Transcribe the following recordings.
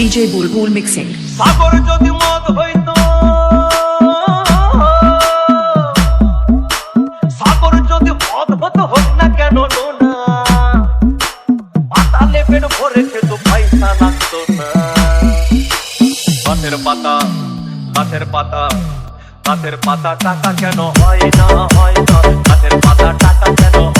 DJ Bulbul Mixing. সাগর যদি মদ পাতা পাতা পাতা টাকা কেন হয় না হয় না? গাছের পাতা টাকা কেন হয়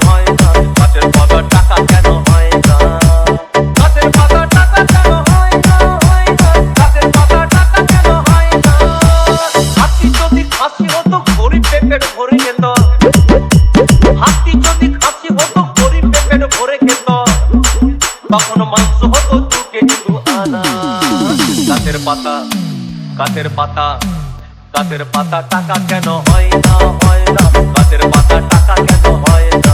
তখন মাংস হতো দু শুধু আনা গাছের পাতা গাছের পাতা গাছের পাতা টাকা কেন হয় না হয় না। গাছের পাতা টাকা কেন হয় না?